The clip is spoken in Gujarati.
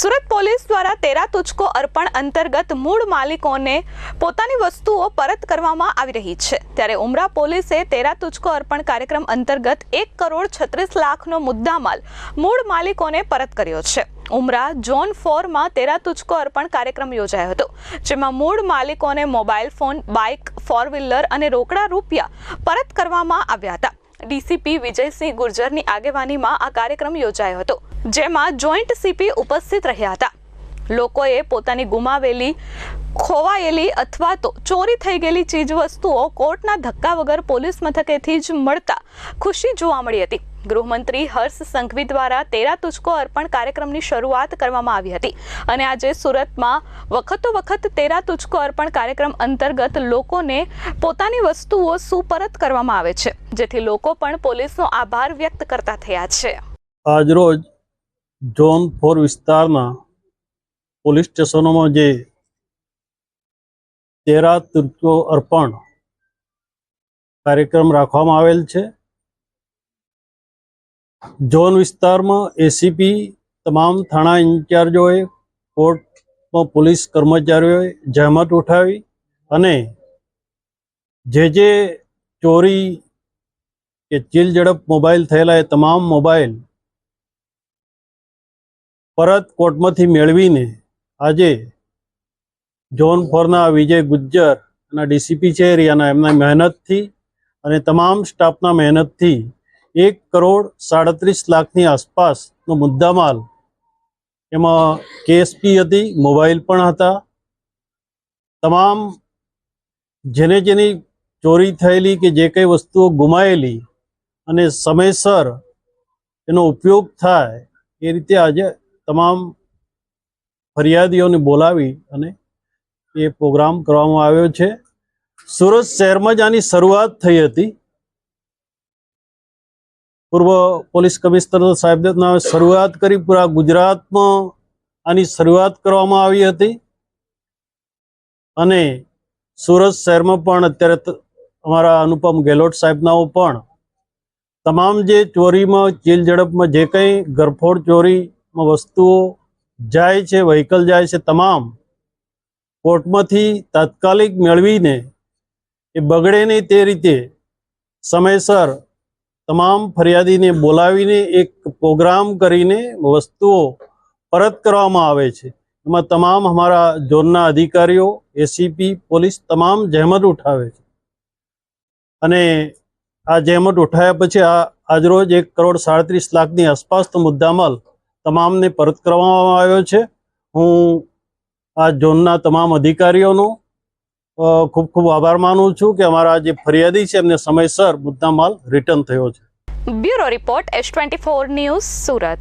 સુરત પોલીસ દ્વારા તેરા તુચકો અર્પણ અંતર્ગત મૂળ માલિકોને પોતાની વસ્તુઓ પરત કરવામાં આવી રહી છે. ત્યારે ઉમરા પોલીસે તેરા તુચકો અર્પણ કાર્યક્રમ અંતર્ગત એક કરોડ છત્રીસ લાખનો મુદ્દામાલ મૂળ માલિકોને પરત કર્યો છે. ઉમરા ઝોન ફોરમાં તેરા તુચકો અર્પણ કાર્યક્રમ યોજાયો હતો, જેમાં મૂળ માલિકોને mobile phone bike four wheeler અને રોકડા રૂપિયા પરત કરવામાં આવ્યા હતા. ડીસીપી વિજયસિંહ ગુર્જરની આગેવાનીમાં આ કાર્યક્રમ યોજાયો હતો. જેમાં જોઈન્ટ સીપી ઉપસ્થિત રહ્યા હતા. લોકોએ પોતાની ગુમાવેલી, ખોવાયેલી અથવા તો ચોરી થઈ ગયેલી ચીજવસ્તુઓ કોર્ટના ધક્કા વગર પોલીસ મથકેથી જ મળતા ખુશી જોવા મળી હતી. ગૃહમંત્રી હર્ષ સંઘવી દ્વારા તેરા તુચકો અર્પણ કાર્યક્રમની શરૂઆત કરવામાં આવી હતી અને આજે સુરતમાં વખતો વખત તેરા તુચકો અર્પણ કાર્યક્રમ અંતર્ગત લોકોને પોતાની વસ્તુઓ સુપરત કરવામાં આવે છે, જેથી લોકો પણ પોલીસનો આભાર વ્યક્ત કરતા થયા છે. આજરોજ ઝોન ફોર વિસ્તારના પોલીસ સ્ટેશનોમાં જે તેરા તુર્કો અર્પણ કાર્યક્રમ રાખવામાં આવેલ છે. ઝોન વિસ્તારમાં એસીપી તમામ થાણા ઇન્ચાર્જોએ કોર્ટમાં પોલીસ કર્મચારીઓએ જહેમત ઉઠાવી અને જે જે ચોરી કે ચીલ ઝડપ મોબાઈલ થયેલા એ તમામ મોબાઈલ પરત કોર્ટમાંથી મેળવીને આજે ઝોન ફોરના વિજય ગુજ્જર અને ડીસીપી છે એરિયાના એમના મહેનતથી અને તમામ સ્ટાફના મહેનતથી એક કરોડ સાડત્રીસ લાખની આસપાસનો મુદ્દામાલ એમાં કેએસપી હતી, મોબાઈલ પણ હતા. તમામ જેને જેની ચોરી થયેલી કે જે કંઈ વસ્તુઓ ગુમાયેલી અને સમયસર એનો ઉપયોગ થાય એ રીતે આજે તમામ ફરિયાદીઓને બોલાવી અને એ પ્રોગ્રામ કરવામાં આવ્યો છે. સુરત શહેરમાં જ આની શરૂઆત થઈ હતી. પૂર્વ પોલીસ કમિશનર સાહેબના શરૂઆત કરી. પૂરા ગુજરાતમાં આની શરૂઆત કરવામાં આવી હતી. અને સુરત શહેરમાં પણ અત્યારે અમારા અનુપમ ગેહલોત સાહેબનાઓ પણ તમામ જે ચોરીમાં ચીલ ઝડપમાં જે કંઈ ગરફોડ ચોરીમાં વસ્તુઓ જાય છે, વ્હીકલ જાય છે, તમામ કોર્ટમાંથી તાત્કાલિક મેળવીને એ બગડે નહીં તે રીતે સમયસર તમામ ફરિયાદીને બોલાવીને એક પ્રોગ્રામ કરીને વસ્તુઓ પરત કરવામાં આવે છે. એમાં તમામ અમારા ઝોનના અધિકારીઓ એસીપી પોલીસ તમામ જહેમત ઉઠાવે છે. અને આ જહેમત ઉઠાવ્યા પછી આ આજરોજ એક કરોડ સાડત્રીસ લાખની આસપાસનો મુદ્દામાલ તમામને પરત કરવામાં આવ્યો છે. હું આ ઝોનના તમામ અધિકારીઓનો ખૂબ ખૂબ આભાર માનું છું કે અમારા જે ફરિયાદી છે એમને સમયસર મુદ્દામાલ રિટર્ન થયો છે. Bureau report S twenty four news Surat.